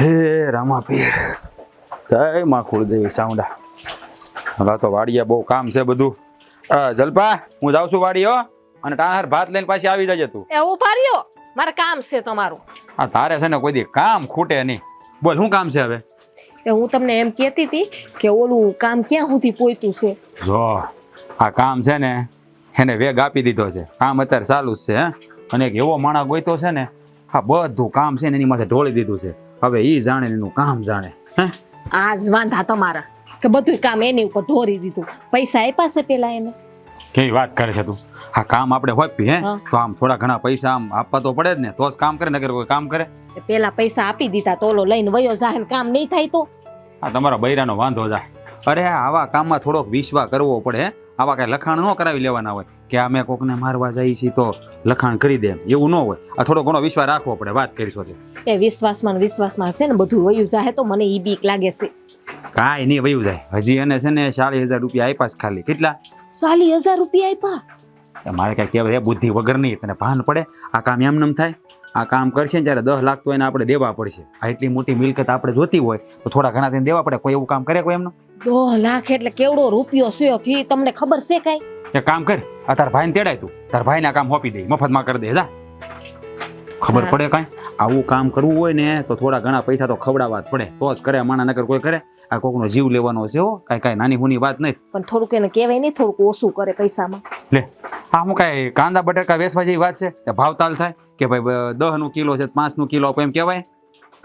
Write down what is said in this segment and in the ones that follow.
હે રામાપીર. જય માં કુળદેવી સાઉન્ડા હવે તો વાડિયા બહુ કામ છે બધું. આ જલપા હું જાઉં છું વાડીઓ અને ટાણાર ભાત લઈને પાછી આવી જજે તું. એ ઊભા રહ્યો. મારે કામ છે તમારું. આ તારે છે ને કોઈ દી કામ ખૂટે નહીં. બોલ શું કામ છે હવે? એ હું તમને એમ કહેતી હતી કે ઓલું કામ ક્યાં સુધી પોઈતું છે? જો આ કામ છે ને એને વેગ આપી દીધો છે. કામ અત્યારે ચાલુ જ છે અને એક એવો માણસ ગોઈતો છે ને આ બધું કામ છે ને એની માથે ઢોળી દીધું છે. હવે એ જાણે એનું કામ જાણે. હે? આ જ વાંધા તમારા કે બધું કામ એની ઉપર ઢોરી દીધું. પૈસા આપ્યા છે પેલા એને? કેવી વાત કરે છે તું? આ કામ આપણે હોપી હે? તો આમ થોડા ઘણા પૈસા આમ આપવા તો પડે જ ને તો જ કામ કરે નગર કોઈ કામ કરે. પેલા પૈસા આપી દીધા તો ઓલો લઈને વયો જાહેર કામ નહીં થાય તો? આ તમારા બૈરાનો વાંધો જાય. અરે આવા કામમાં થોડોક વિશ્વા કરવો પડે હે? આવા કાંઈ લખાણ ન કરાવી લેવાના હોય કે અમે કોકને મારવા જઈએ છીએ તો લખાણ કરી દે એવું ન હોય. આ થોડો ઘણો વિશ્વાસ રાખવો પડે. વાત કરીશું તો એ વિશ્વાસમાં વિશ્વાસમાં છે ને બધું વયું જાય તો મને ઈ બીક લાગે છે. કાંઈ નહીં વયું જાય. હજી એને છે ને ચાલીસ હજાર રૂપિયા આપ્યા છે ખાલી. કેટલા? સાલી હજાર રૂપિયા આપ્યા? મારે કાંઈ કહેવાય બુદ્ધિ વગર નહીં તને ભાન પડે? આ કામ એમ નમ થાય? આ કામ કરશે ને ત્યારે દસ લાખ તો એને આપણે દેવા પડશે. આ એટલી મોટી મિલકત આપણે જોતી હોય તો થોડા ઘણા તેને દેવા પડે. કોઈ એવું કામ કરે કોઈ એમનું? દોઢ લાખ એટલે કેવડો રૂપિયો છે ફી? તમને ખબર છે કઈ? એ કામ કર. આ તાર ભાઈને તેડાય તું. તાર ભાઈને આ કામ હોપી દે. મફતમાં કરી દે. જા. ખબર પડે કાંઈ? આવું કામ કરવું હોય ને તો થોડા ઘણા પૈસા તો ખવડાવવા જ પડે. તો જ કરે. માણા નગર કોઈ કરે. આ કોકનો જીવ લેવાનો છે હો. કાંઈ કાંઈ નાની હુની વાત નહીં. પણ થોડુંક એને કહેવાય નહીં થોડુંક ઓછું કરે પૈસામાં. લે આ હું કાંઈ કાંદા બટાકા વેચવા જેવી વાત છે? કે ભાવતાલ થાય કે ભાઈ દહનું કિલો છે પાંચનું કિલો એમ કહેવાય?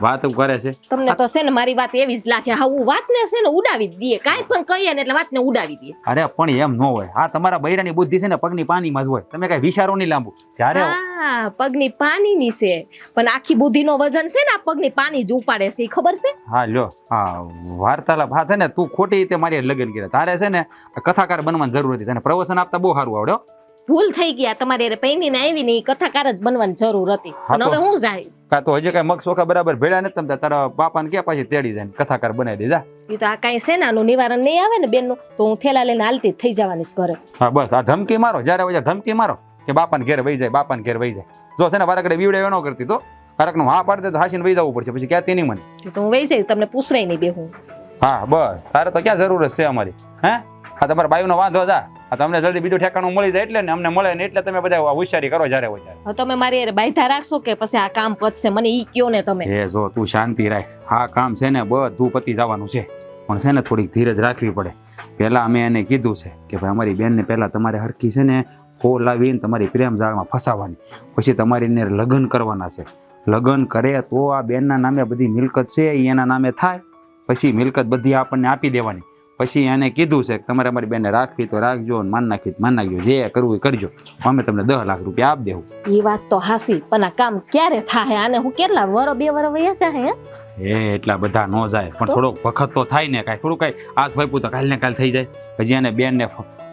વાત કરે છે? તમને તો છે ને મારી વાત એવી જ લાગે. હા વાતને છે ને ઉડાવી જ દઈએ. કાંઈ પણ કહીએ ને એટલે વાતને ઉડાવી દઈએ. અરે પણ એમ ન હોય. આ તમારા બૈરાની બુદ્ધિ છે ને પગની પાણીમાં જ હોય. તમે કઈ વિચારો નહીં લાંબુ. ત્યારે હા પગની પાણીની છે. પણ આખી બુદ્ધિનો વજન છે ને આ પગની પાણી જ ઉપાડે છે. ખબર છે? હા લ્યો. હા વાર્તાલાપ. હા છે ને તું ખોટી રીતે મારી લગ્ન કર્યા. તારે છે ને કથાકાર બનવાની જરૂર હતી. તને પ્રવચન આપતા બહુ સારું આવડ્યો ભૂલ થઈ ગયા તમારી પૈની ને આવી ને કથાકાર જ બનવાની જરૂર હતી. હવે હું જાય કાં તો હજી કઈ મગ સોખા બરાબર ભેળા નથી તમતા તારા બાપાને ક્યાં પાછી તેડી જાય કથાકાર બનાવી દીધા? એ તો આ કઈ છે ને આનું નિવારણ નહીં આવે ને બેનનું તો હું થેલા લઈને હાલતી થઈ જવાની ઘરે. હા બસ આ ધમકી મારો જ્યારે વજા ધમકી મારો કે બાપાને ઘેર વહી જાય બાપાને ઘેર વહી જાય. જો છે ને વારાકડે બીવડે ન કરતી તો કારકનું હા પાડી તો હાસીને વહી જવું પડશે પછી ક્યાં તેની મને? તો હું વહી જઈ તમને પૂછવાય નહીં બેહું. હા બસ તારે તો ક્યાં જરૂર છે અમારી હે? આ તમારા બાયુનો વાંધો જા. આ તમને જલ્દી બીજું ઠેકાણું મળી જાય એટલે ને અમને મળે ને એટલે તમે બધા હોશિયારી કરો જ્યારે હોય ત્યારે. તમે મારી બાયધા રાખશો કે પછી આ કામ પતશે? મને ઈ કયો ને તમે. એ જો તું શાંતિ રાખ. આ કામ છે ને બધું પતી જવાનું છે. પણ છે ને થોડીક ધીરજ રાખવી પડે. પહેલાં અમે એને કીધું છે કે ભાઈ અમારી બેનને પહેલા તમારે હરખી છે ને ફો લાવીને તમારી પ્રેમ જાળમાં ફસાવાની પછી તમારી એને લગ્ન કરવાના છે. લગ્ન કરે તો આ બેનના નામે બધી મિલકત છે એના નામે થાય. પછી મિલકત બધી આપણને આપી દેવાની. પછી એને કીધું છે કે તમારે અમારી બેને રાખવી તો રાખજો અને માન નાખવી તો માન નાખજો. જે કરવું એ કરજો. અમે તમને દસ લાખ રૂપિયા આપી દેવું. એ વાત તો હાસી પણ આ કામ ક્યારે થાય? આને હું કેટલા વર બે વર વયા છે હે? એ એટલા બધા ન જાય પણ થોડોક વખત તો થાય ને કાંઈ થોડું કાંઈ આજ ભાઈ તો કાલ ને કાલ થઈ જાય. પછી એને બેનને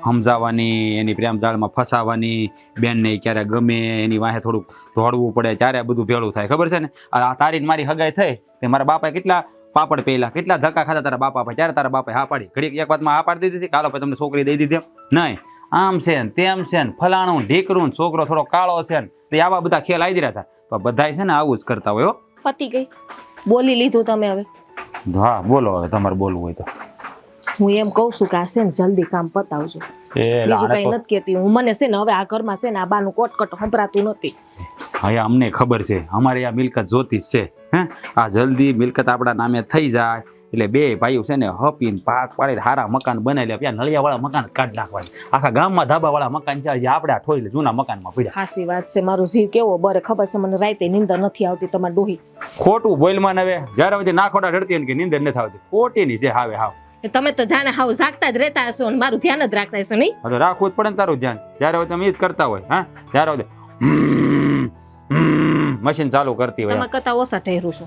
સમજાવવાની એની પ્રેમ જાળમાં ફસાવવાની બેનને ક્યારે ગમે એની વાહે થોડુંક દોડવું પડે ત્યારે બધું ભેળું થાય. ખબર છે ને? આ તારી મારી હગાઈ થઈ તે મારા બાપાએ કેટલા પાપડ પહેલા. કેટલા ધક્કા ખાતા તારા બાપા ભાઈ? ત્યારે તારા બાપા હા પાડી. ઘડીક એક વાતમાં હા પાડી દીધી કાલો ભાઈ તમને છોકરી દઈ દીધી નહીં. આમ છે ને તેમ છે ને ફલાણું ઢીકરું ને છોકરો થોડો કાળો છે ને તે આવા બધા ખેલ આવી રહ્યા હતા. તો બધાય છે ને આવું જ કરતા હોય પતી ગઈ. બોલી લીધું તમે હવે. હા બોલો હવે તમારે બોલવું હોય તો. હું એમ કહું છું કે આ છે ને જલ્દી કામ પતાવજો. એ બીજું કઈ નથી કેતી હું મને છે ને હવે આ ઘરમાં છે ને આ બાનું કોટકટ સંભળાતું નથી. હવે અમને ખબર છે. અમારે આ મિલકત જોતી જ છે હે? આ જલ્દી મિલકત આપણા નામે થઈ જાય. એટલે બે ભાઈઓ છે ને હપીને પાક પાડીને સારા મકાન બનાવી લે. ત્યાં નળિયાવાળા મકાન કાઢ નાખવા આખા ગામમાં ધાબાવાળા મકાન છે જે આપણે આ ઠોઈ લે જૂના મકાનમાં પડ્યા. હાસી વાત છે મારું જીવ કેવો બરે ખબર છે? મને રાતે નીંદર નથી આવતી તમારે ડોહી. ખોટું બોલમાં હવે. જ્યારે સુધી નાખોડા રડતી હોય ને કે નીંદર નથી આવતી. ખોટીની છે હાવે હાવ. એ તમે તો જાણે હાવ જાગતા જ રહેતા હશો અને મારું ધ્યાન જ રાખતા હશો નહીં? હવે રાખવું જ પડે ને તારું ધ્યાન. જ્યારે તમે એ જ કરતા હોય હા? જ્યારે મશીન ચાલુ કરતી હોય તમે કરતા ઓછા ઠેરું છો.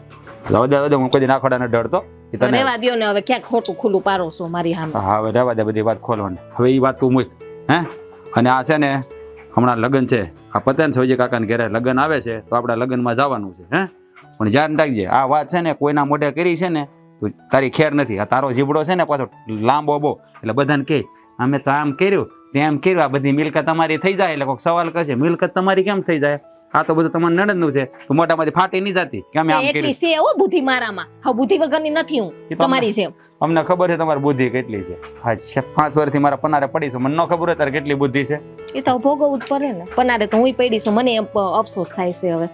હવે દે- હવે હું કોઈ દી નાખોડા ડરતો તને રેવા દ્યો ને હવે ક્યાં ખોટું ખુલ્લું પારો છો મારી સામે. હા હવે રેવા દે બધી વાત ખોલવાની હવે એ વાત તું મૂક હે? અને આ છે ને હમણાં લગ્ન છે. આ પતન સૌજી કાકાને ઘરે લગ્ન આવે છે તો આપણે લગ્નમાં જવાનું છે હે? પણ ધ્યાન રાખજે આ વાત છે ને કોઈના મોઢે કરી છે ને તારી ખેર નથી. આ તારો જીબડો છે ને પાછો લાંબો બો એટલે બધાને કહે અમે તો આમ કર્યું તેમ કર્યું. આ બધી મિલકત તમારી થઈ જાય એટલે કોઈક સવાલ કરશે મિલકત તમારી કેમ થઈ જાય? આ તો બધું તમારે નણંદનું છે. તો મોટામાંથી ફાટી નહીં જતી કે અમે આમ એટલી છે હો બુદ્ધિ મારામાં. હવે બુદ્ધિ વગરની નથી હું તમારી જેમ. અમને ખબર છે તમારી બુદ્ધિ કેટલી છે. હા પાંચ વર્ષથી મારા પનારે પડી છે. મને ન ખબર હોય તારે કેટલી બુદ્ધિ છે. એ તો ભોગવવું જ પડે ને. પનારે તો હું પડી છું. મને અફસોસ થાય છે હવે.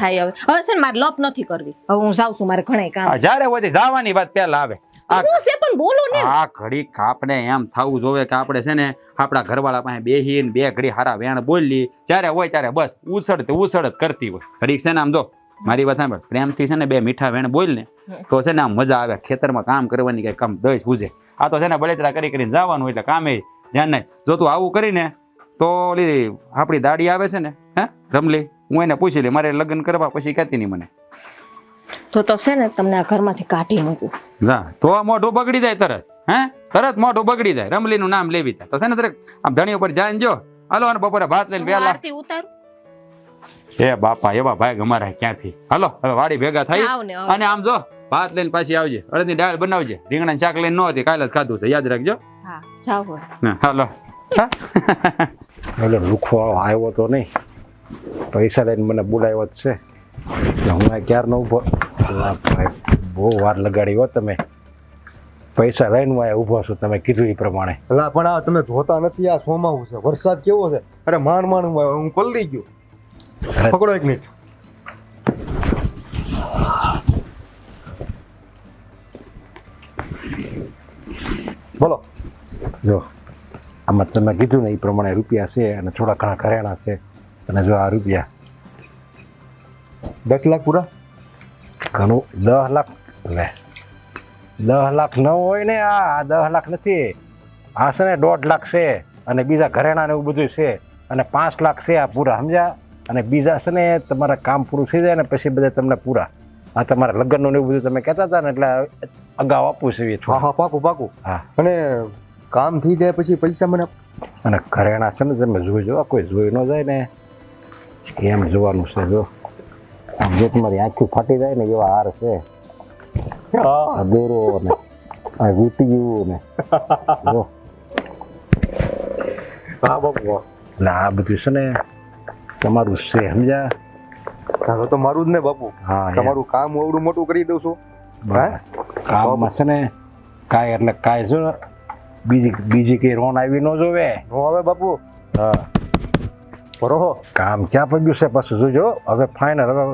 થાય હવે. હવે છે ને મારે લપ નથી કરવી. હવે હું જાઉં છું મારે ઘણા કામ જ્યારે હોય જવાની વાત પહેલા આવે. હું છે પણ બોલો ને. આ ઘડી આપણે એમ થવું જોવે કે આપણે છે ને આપણા ઘરવાળા પાસે બેહીને બે ઘડી હારા વેણ બોલી જ્યારે હોય ત્યારે બસ ઉછળત ઉછળત કરતી હોય. ઘડીક છે ને આમ જો મારી વાત સાંભળ પ્રેમથી છે ને બે મીઠા વેણ બોલ ને તો છે ને આમ મજા આવે ખેતરમાં કામ કરવાની કઈ કામ દઈશ ઉજે આ તો છે ને બળેતરા કરી કરીને જવાનું એટલે કામે ધ્યાન નહીં. જો તું આવું કરીને તો ઓલી આપણી દાડી આવે છે ને હે રમલી હું એને પૂછી લે મારે લગ્ન કરવા પછી કહેતી નહીં મને. તો તો છે ને તમને આ ઘરમાંથી કાઢી મૂકું. ના તો આ મોઢું બગડી જાય તરત હે? તરત મોઢું બગડી જાય રમલીનું નામ લેવી થાય તો છે ને તરત આમ ધણી ઉપર જાય જો હાલો અને બપોરે ભાત લઈને વેલા બેલા આરતી ઉતારું? એ બાપા એવા ભાઈ અમારા ક્યાંથી? હાલો હવે વાડી ભેગા થઈ. અને આમ જો ભાત લઈને પાછી આવજે. અડદની દાળ બનાવજે. રીંગણા શાક લઈને ન હતી કાલે જ ખાધું છે યાદ રાખજો. હા હા, હાલો. હા? એટલે લુખવાળો આવ્યો તો નહીં. પૈસા લઈને મને બોલાવ્યો જ છે. હું આ ક્યારનો ઊભો બહુ વાર લગાડી હો તમે. પૈસા લઈને હું અહીંયા ઊભો છું તમે કીધું એ પ્રમાણે. અલા પણ આ તમે જોતા નથી આ સોમાવું છે. વરસાદ કેવો છે? અરે માંડ માંડ હું હું પલળી ગયો. પકડો એક મિનિટ. બોલો. જો આમાં તમે કીધું ને એ પ્રમાણે રૂપિયા છે અને થોડા ઘણા કરિયાણા છે. અને જો આ રૂપિયા દસ લાખ પૂરા? ઘણું દસ લાખ. લે. દસ લાખ ન હોય ને આ દસ લાખ નથી. આ છે ને દોઢ લાખ છે અને બીજા ઘરેણા ને એવું બધું છે. અને પાંચ લાખ છે આ પૂરા સમજ્યા? અને બીજા છે ને તમારા કામ પૂરું થઈ જાય ને પછી બધા તમને પૂરા. આ તમારા લગ્નનું ને એવું બધું તમે કહેતા હતા ને એટલે અગાઉ આપવું છે એ હા. હા પાકું પાકું. હા. અને કામ થઈ જાય પછી પૈસા મને અને ઘરેણા છે ને તમે જોઈ જોવા કોઈ જોઈ ન જાય ને. એમ જોવાનું છે જો? આમ જો તમારી આંખી ફાટી જાય ને એવા હાર છે. આ દોરો ને આ વીટીયું ને હા બાપુ હા. એટલે આ બધું છે ને તમારું છે સમજ્યા? હવે તો મારું જ ને બાપુ. હા તમારું કામ એવડું મોટું કરી દઉં છું. બસ. કામમાં છે ને કાંઈ એટલે કાંઈ શું બીજી બીજી કઈ રોન આવી ન જોવે. નો હવે બાપુ. હા. બરોહો કામ ક્યાં પગ્યું છે પછી જોજો. હવે ફાઇનલ હવે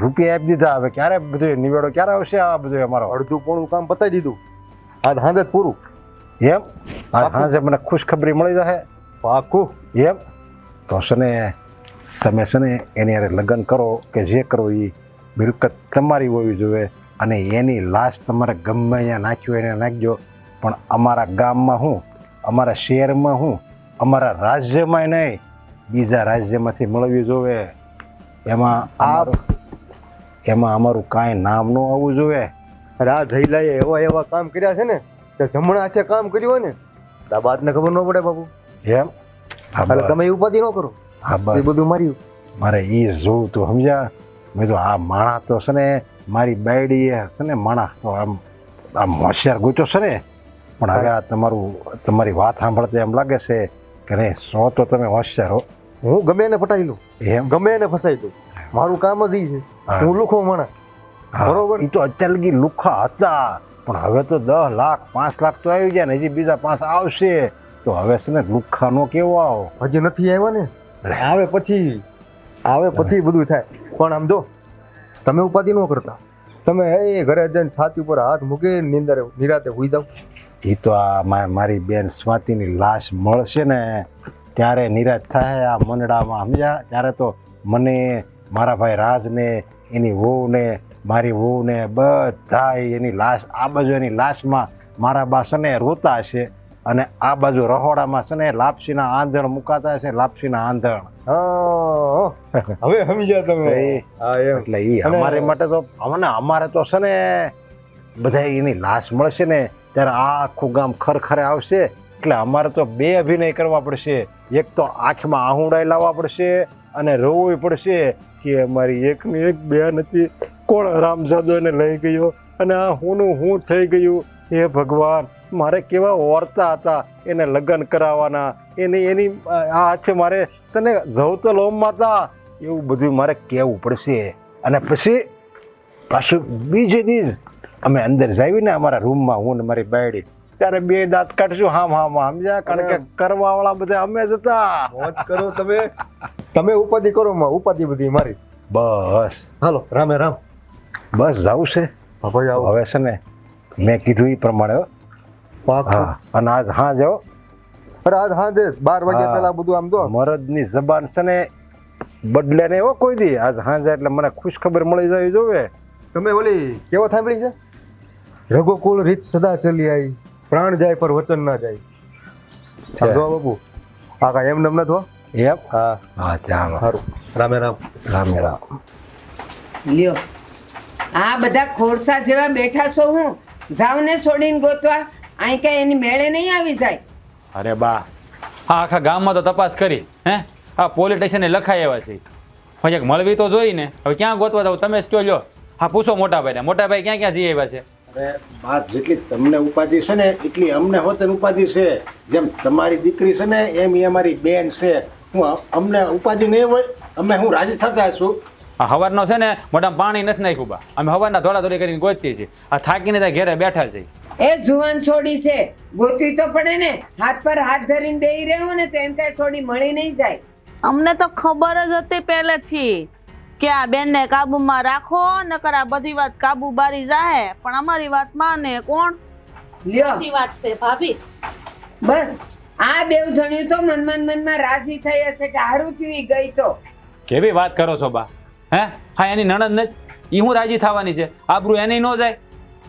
રૂપિયા આપી દીધા. હવે ક્યારે બધું નિવેડો ક્યારે આવશે આ બધું અમારો? અડધું પોણું કામ પતાવી દીધું. આજ હાંજે પૂરું. એમ? આજ હાંજે મને ખુશખબરી મળી જશે પાકું. એમ? તો છે ને તમે છે ને એની હારે લગ્ન કરો કે જે કરો એ મિલકત તમારી હોવી જોઈએ અને એની લાશ તમારે ગમે અહીંયા નાખ્યો એને નાખજો. પણ અમારા ગામમાં હું અમારા શહેરમાં હું અમારા રાજ્યમાં નહીં બીજા રાજ્યમાંથી મળવી જોવે. એમાં આ એમાં અમારું કાંઈ નામ ન આવવું જોઈએ રાહ જઈલાએ એવા એવા કામ કર્યા છે ને કે જમણા હાથે કામ કર્યું હોય ને તો આ બાતને ખબર ન પડે બાપુ. એમ? એટલે તમે એ ઉપાધિ ન કરો. હા એ બધું માર્યું. મારે એ જોવું તો સમજ્યા? મેં તો આ માણા તો છે ને મારી બાયડી છે ને માણા તો આમ આમ હોશિયાર ગોચ્યો છે ને. પણ હવે આ તમારું તમારી વાત સાંભળતા એમ લાગે છે કે નહીં સો તો તમે હોશિયાર હો. હું ગમે એને પટાઈ લઉં એમ? ગમે એને ફસાઈ દઉં. મારું કામ જ એ છે. હા. લુખો માણસ. બરોબર. એ તો અત્યાર લગી લુખા હતા. પણ હવે તો દસ લાખ પાંચ લાખ તો આવી ગયા ને હજી બીજા પાંચ આવશે. તો હવે છે ને લુખાનો કેવો આવો? હજી નથી આવ્યા ને? આવે પછી આવે પછી બધું થાય. પણ આમ જો તમે ઉપાધિ ન કરતા. તમે એ ઘરે જઈને છાતી ઉપર હાથ મૂકી નિંદર નિરાતે હોઈ જાવ એ તો આ મારી બેન સ્વાતિની લાશ મળશે ને ત્યારે નિરાશ થાય આ મંડળામાં સમજ્યા ત્યારે તો મને મારા ભાઈ રાજને એની વહુને મારી વહુને બધા એની લાશ આ બાજુ એની લાશમાં મારા બા સને રોતા હશે અને આ બાજુ રહોડામાં છે ને લાપસીના આંધણ મુકાતા હશે લાપસીના આંધણ. હવે સમજ્યા તમે. એટલે એ અમારે માટે તો અમને અમારે તો છે ને બધા એની લાશ મળશે ને ત્યારે આ આખું ગામ ખરખરે આવશે. એટલે અમારે તો બે અભિનય કરવા પડશે. એક તો આંખમાં આહુંડાઈ લાવવા પડશે અને રોવું પડશે કે અમારી એકની એક બેન હતી, કોણ રામજાદોને લઈ ગયો? અને આ હુંનું હું થઈ ગયું? હે ભગવાન, મારે કેવા ઓરતા હતા એને લગ્ન કરાવવાના? એની એની, આ હાથે મારે છે ને જવતલ હોમમાં હતા એવું બધું મારે કહેવું પડશે. અને પછી પાછું બીજે દીજ અમે અંદર જાવીને અમારા રૂમમાં હું ને મારી બાયડી ત્યારે બે દાંત કાઢશું. હામ હામ સમજ્યા? કારણ કે કરવા વાળા બધા અમે જ હતા. મોજ કરો તમે. તમે ઉપાધિ કરો માં ઉપાધિ બધી મારી. બસ. હાલો રામે રામ. બસ જાવું છે. ભાઈ આવો. હવે છે ને મેં કીધું એ પ્રમાણે હો. હા અને આજ હા. જાઓ અરે આજ હા દે બાર વાગે હા. પહેલા બધું આમ દો મરદની જબાન છે ને બદલે ને એવો કોઈ દી. આજ હાંજે એટલે મને ખુશ ખબર મળી જાય જોવે. તમે ઓલી કેવો સાંભળી છે? રઘુકુળ રીત સદા ચલી આવી પ્રાણ જાય પર વચન ના જાય. સમજો બાપુ. હા કાંઈ એમ નમ નથી હો? એમ? હા. હા ચાલો સારું. રામે રામ. રામે રામ. લ્યો. આ બધા ખોરસા જેવા બેઠા છો હું. જાવને છોડીને ગોતવા અહીં કઈ એની મેળે નહીં આવી જાય? અરે બા હા આખા ગામમાં તો તપાસ કરી હે? આ પોલીસ સ્ટેશને લખાઈ આવ્યા છે. પછી એક મળવી તો જોઈ ને હવે ક્યાં ગોતવા જાવ? તમે જ કયો લ્યો. હા પૂછો મોટા ભાઈને મોટા ભાઈ ક્યાં ક્યાં જઈ આવ્યા છે? અરે વાત જેટલી તમને ઉપાધિ છે ને એટલી અમને હોતન ઉપાધિ છે. જેમ તમારી દીકરી છે ને એમ એ અમારી બેન છે. હું અમને ઉપાધિ નહીં હોય અમે હું રાજી થતા છું. આ હવારનો છે ને મોઢામાં પાણી નથી નાખ્યું બા. અમે હવારના ધોળા ધોળી કરીને ગોતીએ છીએ. આ થાકીને ત્યાં ઘેરે બેઠા છે. એ જુવાન છોડી છે. ગોતવી તો પડે ને. હાથ પર હાથ ધરીને બેહી રહ્યો ને તો એમ કઈ છોડી મળી નહીં જાય. અમને તો ખબર જ હતી પહેલેથી. કે આ બેનને કાબુમાં રાખો નકર આ બધી વાત કાબુ બારી જાહે. પણ અમારી વાત માને કોણ? લ્યો. સાચી વાત છે ભાભી. બસ આ બેવ જણ્યું તો મનમાં ને મનમાં રાજી થઈ હશે કે હારું થયું ઈ ગઈ તો. કેવી વાત કરો છો બા? હે? હા એની નણંદ ને એ હું રાજી થવાની છે. આબરૂ એની ન જાય.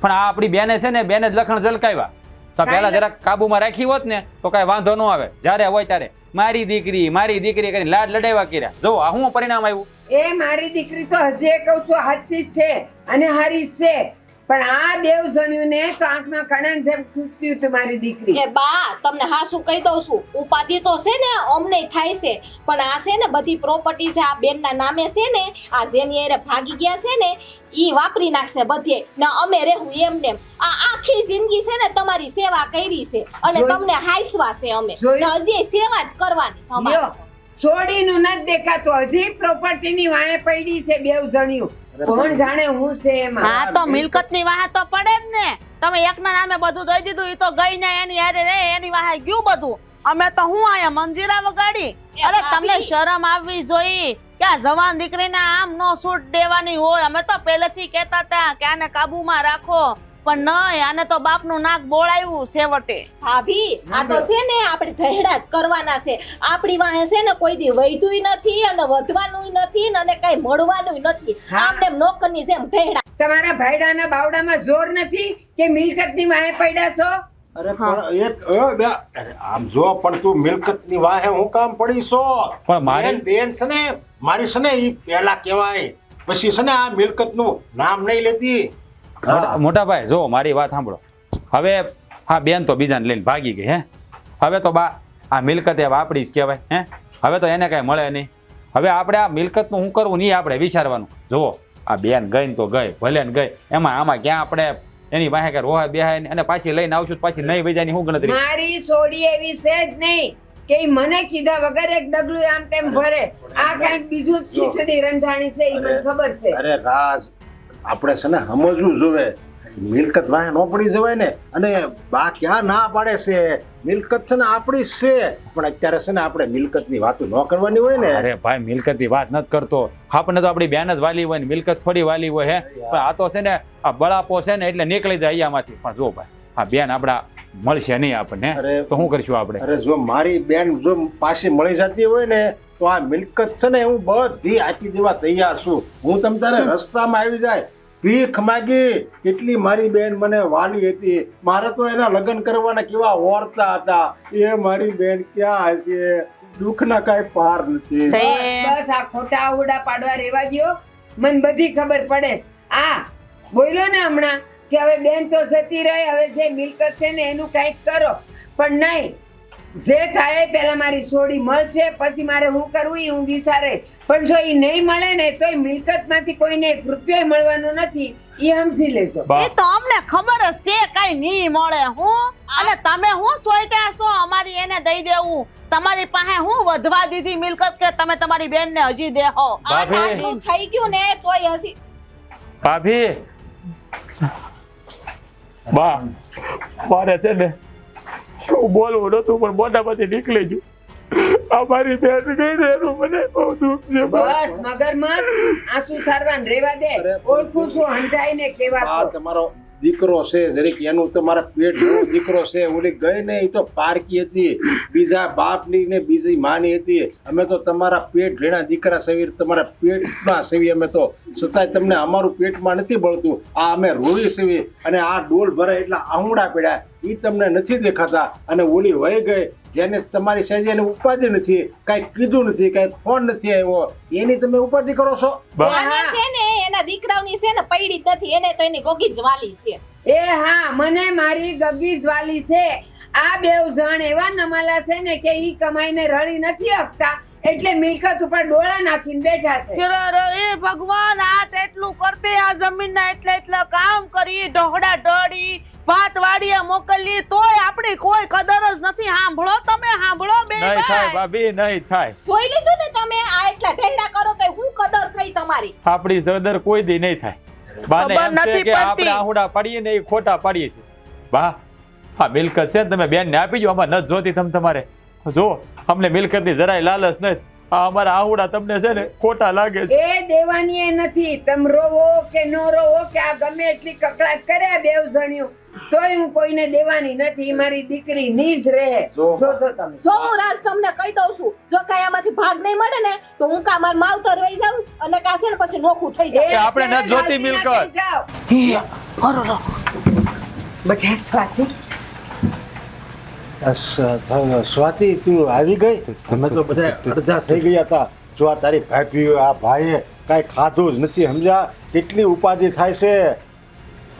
પણ આ આપણી બેને છે ને બેને જ લખણ ઝલકાવ્યા તો પહેલા જરા જરાક કાબુમાં રાખી હોત ને તો કાંઈ વાંધો ન આવે. જ્યારે હોય ત્યારે. મારી દીકરી મારી દીકરી કરીને લાડ લડાવ્યા કર્યા. જો, આ શું પરિણામ આવ્યું? એ મારી દીકરી તો હજી કહું છું હાચી છે અને હારી છે. પણ આ બેવ જણ્યું ને તો આંખમાં કણાન જેમ ખૂટ્યું હતું મારી દીકરી. એ બા તમને હાસું કહી દઉં છું? ઉપાધિ તો છે ને અમને થાય છે. પણ આ છે ને બધી પ્રોપર્ટી છે આ બેનના નામે છે ને આ જેની એરે ભાગી ગયા છે ને ઈ વાપરી નાખશે બધે. ને અમે રહેવું એમ નેમ. આ આખી જિંદગી છે ને તમારી સેવા કરી છે અને તમને હાઈસવા છે અમે. હજી સેવા જ કરવાની અમારે. છોડીનું નથી દેખાતું. હજી પ્રોપર્ટીની વાંહે પડી છે બેવ જણ્યું. કોણ જાણે હું છે એમાં? હા તો મિલકતની વાહ તો પડે જ ને. તમે એકના નામે બધું દઈ દીધું એ તો ગઈ ને એની હારે રે એની વાહ ગયું બધું. અમે તો હું આયા મંજીરા વગાડી? અરે તમને શરમ આવવી જોઈએ કે આ જવાન દીકરીને આમ નો સૂટ દેવાની હોય. અમે તો પહેલેથી કહેતા હતા કે આને કાબુમાં રાખો. પણ નહીં આને તો બાપનું નાક બોળાયું છેવટે. ભાભી આ તો છે ને આપણે ભેડા જ કરવાના છે. આપણી વાહે છે ને કોઈ દી વૈધુય નથી અને વધવાનું નથી અને કઈ મળવાનું નથી. આપણે નોકરની જેમ ભેડા તમારા ભાઈડાના બાવડામાં જોર નથી કે મિલકતની વાહે પડ્યા છો? અરે પણ એક બે આમ જો પણ તું મિલકતની વાહે હું કામ પડી છો? પણ મારી- બેન છે ને મારી છે ને ઈ પહેલા કહેવાય. પછી છે ને આ મિલકતનું નામ નહીં લેતી. મોટા- મોટા ભાઈ જો મારી વાત સાંભળો. હવે હા બેન તો બીજાને લઈને ભાગી ગઈ હે? હવે તો બા આ મિલકત એ આપણી જ કહેવાય હે? હવે તો એને કાંઈ મળે નહીં. હવે આપણે આ મિલકતનું શું કરવું નહીં આપણે વિચારવાનું. જુઓ આ બેન ગઈ ને તો ગઈ ભલે ને ગઈ. એમાં આમાં ક્યાં આપણે એની પાસે કે રોહા બેહાય અને પાછી લઈને આવશું તો પાછી નહીં વૈજાની શું ગણતરી? મારી સોડી એવી છે જ નહીં કે મને કીધા વગર એક ડગલું આમ તેમ ભરે. આ કંઈક બીજું જ ખીચડી રંધાણી છે એ મને ખબર છે. અરે રાજ આપણે છે ને સમજવું જોવે મિલકત વાહે ન પડી જવાય ને અને બા ક્યાં ના પાડે છે? મિલકત છે ને આપણી છે. પણ અત્યારે છે ને આપણે મિલકતની વાતો ન કરવાની હોય ને. અરે ભાઈ મિલકતની વાત નથી કરતો. આપણને તો આપણી બેન જ વાલી હોય ને મિલકત થોડી વાલી હોય હે. પણ આ તો છે ને આ બળાપો છે ને એટલે નીકળી જાય અહીંયામાંથી. પણ જો ભાઈ આ બેન આપણા મળશે નહીં આપણને. અરે તો શું કરશું આપણે? અરે જો મારી બેન જો પાછી મળી જતી હોય ને તો આ મિલકત છે ને હું બધી આપી દેવા તૈયાર છું. હું તમ તારે રસ્તામાં આવી જાય. ભીખ માગી કેટલી મારી બેન મને વાલી હતી. મારે તો એના લગ્ન કરવાના કેવા ઓળતા હતા. એ મારી બેન ક્યાં હશે? દુઃખના કાંઈ પાર નથી. બસ બસ આ ખોટા આવડા પાડવા રેવા ગયો મને બધી ખબર પડે આ બોલ્યો ને હમણાં કે હવે બેન તો જતી રહી હવે જે મિલકત છે ને એનું કાંઈક કરો. પણ નહીં જે થાય પેલા પહેલા મારી સોડી મળશે પછી મારે હું કરવું એ હું વિચારે. પણ જો એ નહીં મળે ને તોય મિલકતમાંથી કોઈને એક રૂપિયો મળવાનો નથી એ સમજી લેજો. એ તો અમને ખબર જ છે કઈ નહીં મળે હું. અને તમે હું સોઈટા છો? અમારી એને દઈ દેવું. તમારી પાસે હું વધવા દીધી મિલકત કે તમે તમારી બેન ને હજી દેહો. આટલું થઈ ગયું ને તોય હજી ભાભી. બા. મારે છે ને હું બોલવું નતું પણ મોઢામાંથી નીકળી ગયું. અમારી બેન ગઈ ને એનું મને બહુ દુઃખ છે. બસ મગરમચ્છ આંસુ સારવાન રેવા દે? ઓળખું છું હંધાઈને કેવા છો? તમારો દીકરો છે જરીક એનું તમારા પેટ જેવો દીકરો છે ઓલી ગઈ ને એ તો પારકી હતી. બીજા બાપની ને બીજી માની હતી. અમે તો તમારા પેટ લેણા દીકરા સેવી તમારા પેટમાં સેવી અમે તો. છતાંય તમને અમારું પેટમાં નથી બળતું. આ અમે રોવી સેવી અને આ ડોલ ભરાય એટલા આંગડા પડ્યા. એ તમને નથી દેખાતા અને ઓલી વહી ગઈ જેને તમારી સહેજ એને ઉપાધિ નથી કઈ કીધું નથી કઈ ફોન નથી આવ્યો એની તમે ઉપાધિ કરો છો? છે ને એના દીકરાઓની છે ને પૈડી નથી એને તો એની ગોગી વાલી છે. એ હા મને મારી ગગી વાલી છે. આ બેવ જણ એવા નમાલા છે ને કે ઈ કમાઈને રળી નથી હકતા એટલે મિલકત ઉપર ડોળા નાખીને બેઠા છે. અરે એ ભગવાન આ એટલું કરતે આ જમીન ના એટલે એટલા કામ કરી ઢોળા ઢળી ભાત વાડીએ મોકલી તોય આપણી કોઈ કદર જ નથી. સાંભળો તમે સાંભળો બે નહીં થાય ભાભી નહીં થાય. જોઈ લીધું ને તમે આ એટલા ઢેડા કરો કે હું કદર થઈ તમારી. આપણી સદર કોઈ દી નહીં થાય. બાને એમ છે કે આપણે આહુડા પાડીએ ને એ ખોટા પાડીએ છે બા હા મિલકત છે ને તમે બેન ને આપી દો અમારે નથી જોતી તમ તમારે. જો અમને મિલકતની જરાય લાલચ નથી. આ અમારા આવડા તમને છે ને ખોટા લાગે છે. એ દેવાની એ નથી. તમ રોવો કે નો રોવો કે આ ગમે એટલી કકડાટ કરે બેવ જણ્યું તોય હું કોઈને દેવાની નથી. મારી દીકરી નીજ જ. રહે જો. જોજો તમે. જો હું રાજ તમને કહી દઉં છું જો કાંઈ આમાંથી ભાગ નહીં મળે ને તો હું કા માર માવતર રહી જાઉં અને કા છે ને પછી નોખું થઈ જાય. આપણે ન જોતી મિલકત. બધા સ્વાતિ સ્વાતિ તું આવી ગઈ? તમે તો બધા અડધા થઈ ગયા હતા. જો આ તારી ભાભી આ ભાઈએ કાંઈ ખાધું જ નથી સમજ્યા? કેટલી ઉપાધિ થાય છે?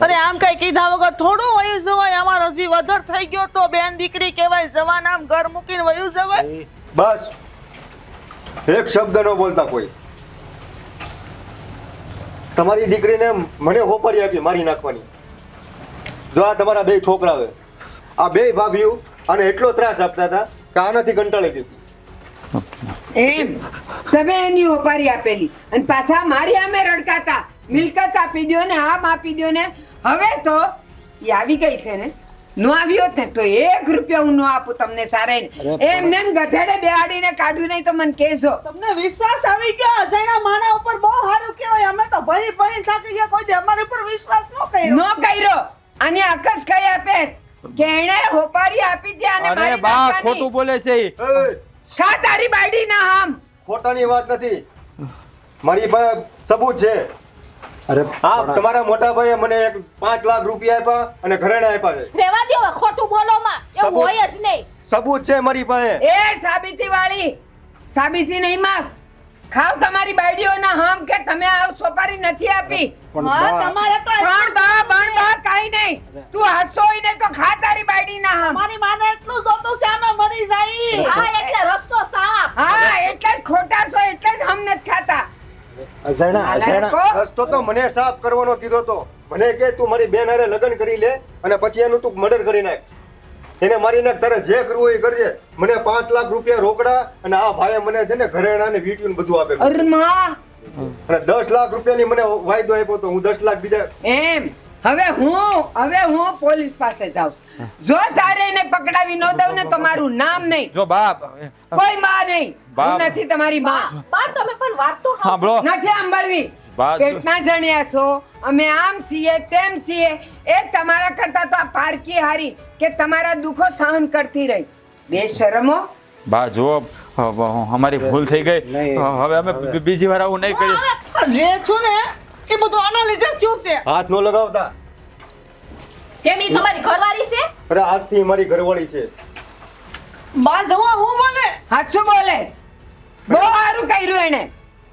અરે આમ કઈ કીધા વગર થોડું વયું જવાય. અમારો હજી વધાર થઈ ગયો તો બેન દીકરી કહેવાય જવાન આમ ઘર મૂકીને વયું જવાય. બસ. એક શબ્દ ન બોલતા કોઈ. તમારી દીકરીને મને હોપરી આપી મારી નાખવાની. જો આ તમારા બે છોકરા આ બે ભાભીઓ આને એટલો ત્રાસ આપતા હતા કે આનાથી કંટાળી ગયું. એમ? તમે એની હોપારી આપેલી. અને પાછા મારી અમે રડકાતા. મિલકત આપી દ્યો ને આમ આપી દો ને. હવે તો એ આવી ગઈ છે ને. નો આવ્યો ને તો એક રૂપિયા હું નો આપું તમને સારા એમ નેમ ગધેડે બેહાડીને કાઢ્યું નહીં તો મને કહેજો. તમને વિશ્વાસ આવી ગયો? અજાણ્યા માણા ઉપર બહુ સારું કહેવાય. અમે તો ભરી ભરી થાકી ગયા. કોઈ દી અમારી ઉપર વિશ્વાસ નો કર્યો. નો કર્યો. અને અકસ કઈ આપેસ કે એણે હોપારી આપી દે અને મારી બા ખોટું બોલે છે. શા તારી બાયડી ના હામ. ખોટાની વાત નથી. મારી પાસે સબૂત છે. અરે આ તમારા મોટા ભાઈએ મને એક પાંચ લાખ રૂપિયા આપ્યા અને ઘરેણા આપ્યા છે. રેવા દો ખોટું ખોટું બોલોમાં એવું હોય જ નહીં. સબૂત છે મારી પાસે. એ સાબિતી વાળી. સાબિતી નહીં માં ખાવ તમારી બાયડીઓના હમ કે તમે આ સોપારી નથી આપી. હા તમારે તો પણ બા પણ બા કાઈ નહીં. તું હસો ને તો ખા તારી બાયડીના હમ. મારી માને એટલું જોતું છે અમે મરી જાય. હા એટલે રસ્તો સાફ. હા એટલે જ ખોટા છો એટલે જ હમ નથી ખાતા. અજાણા અજાણા રસ્તો તો મને સાફ કરવાનો કીધો તો. મને કે તું મારી બેન હારે લગ્ન કરી લે અને પછી એનું તું મર્ડર કરી નાખ. એને મારી નાખ તારે જે કરવું એ કરજે. મને પાંચ લાખ રૂપિયા રોકડા અને આ ભાઈએ મને છે ને ઘરેણા ને વીટ્યું ને બધું આપેલું. અરે માં! અને દસ લાખ રૂપિયાની મને વાયદો આપ્યો તો હું દસ લાખ બીજા એમ. હવે હું હવે હું પોલીસ પાસે જાઉં. જો સારે એને પકડાવી ન દઉં ને તો મારું નામ નહીં. જો બાપ કોઈ માં નહીં. હું નથી તમારી માં. બા તમે પણ વાત તો સાંભળો. સાંભળો. નથી સાંભળવી. કેટલા જણ્યા છો. અમે આમ સીએ તેમ સીએ એ તમારા કરતા તો આ પારકી હારી. કે તમારા દુઃખો સહન કરતી રહી. બે શરમો? બા જો અમારી ભૂલ થઈ ગઈ. હવે અમે બીજી વાર આવું નહીં કરીએ. જે છું ને એ બધું આના લીધે થયું છે. હાથ નો લગાવતા. કેમ ઈ તમારી ઘરવાળી છે? અરે આજથી મારી ઘરવાળી છે. બા જવા હું બોલે? હાચું બોલેસ બહુ સારું કર્યું એને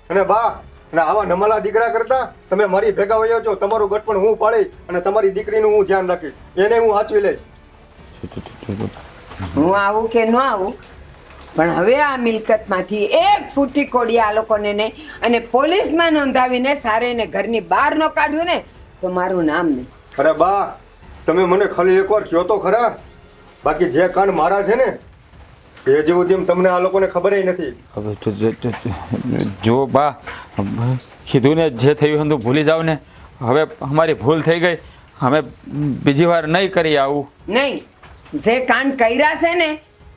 અને બા અને આવા નમલા દીકરા કરતા તમે મારી ભેગા વયો છો તમારું ગટપણ હું પાડીશ અને તમારી દીકરીનું હું ધ્યાન રાખીશ. એને હું સાચવી લઈશ. હું આવું કે ન આવું પણ હવે આ મિલકતમાંથી એક ફૂટી કોડી આ લોકોને નહીં અને પોલીસમાં નોંધાવીને સારે ને ઘરની બહાર ન કાઢ્યું ને તો મારું નામ નહીં. અરે બા તમે મને ખાલી એકવાર કહો તો ખરા? બાકી જે કાંડ મારા છે ને એ જેવું જેમ તમને આ લોકોને ખબર નથી. હવે જો બા કીધું ને જે થયું હતું ભૂલી જાવ ને. હવે અમારી ભૂલ થઈ ગઈ. અમે બીજી વાર નહીં કરી આવું. નહીં. જે કાંડ કર્યા છે ને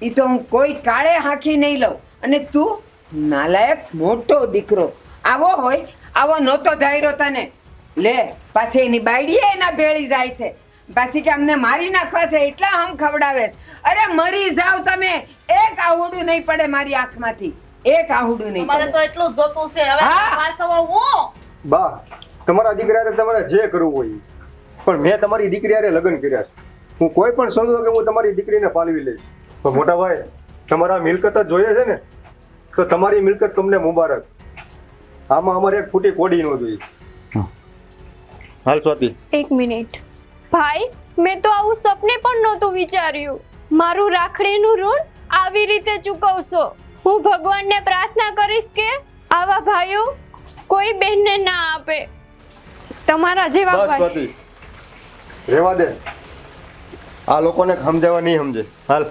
એ તો હું કોઈ કાળે હાંકી નહીં લઉં. અને તું નાલાયક મોટો દીકરો. આવો હોય આવો નહોતો ધાર્યો તને. લે પાછી એની બાયડીએ એના ભેળી જાય છે. પાછી કે અમને મારી નાખવા છે એટલા હમ ખવડાવે અરે મરી જાવ તમે. એક આહુડું નહીં પડે મારી આંખમાંથી. એક આહુડું નહીં મારે પડે. તો એટલું જોતું છે. હવે હા. પાછો હું? બા તમારા દીકરાને તમારે જે કરવું હોય પણ મેં તમારી દીકરી લગ્ન કર્યા છે. હું કોઈ પણ સમજો કે હું તમારી દીકરીને પાલવી લઈશ. પણ મોટા ભાઈ તમારા મિલકત જ જોઈએ છે ને તો તમારી મિલકત તમને મુબારક. આમાં અમારે એક ફૂટી કોડી ન જોઈએ. હાલ સ્વાતિ. એક મિનિટ. ભાઈ મેં તો આવું સપને પણ નહોતું વિચાર્યું. મારું રાખડીનું ઋણ આવી રીતે ચૂકવશો. હું ભગવાનને પ્રાર્થના કરીશ કે આવા ભાઈઓ કોઈ બહેનને ના આપે. તમારા જેવા ભાઈ. રેવા દે. આ લોકોને સમજાવવા નહીં સમજે. હાલ.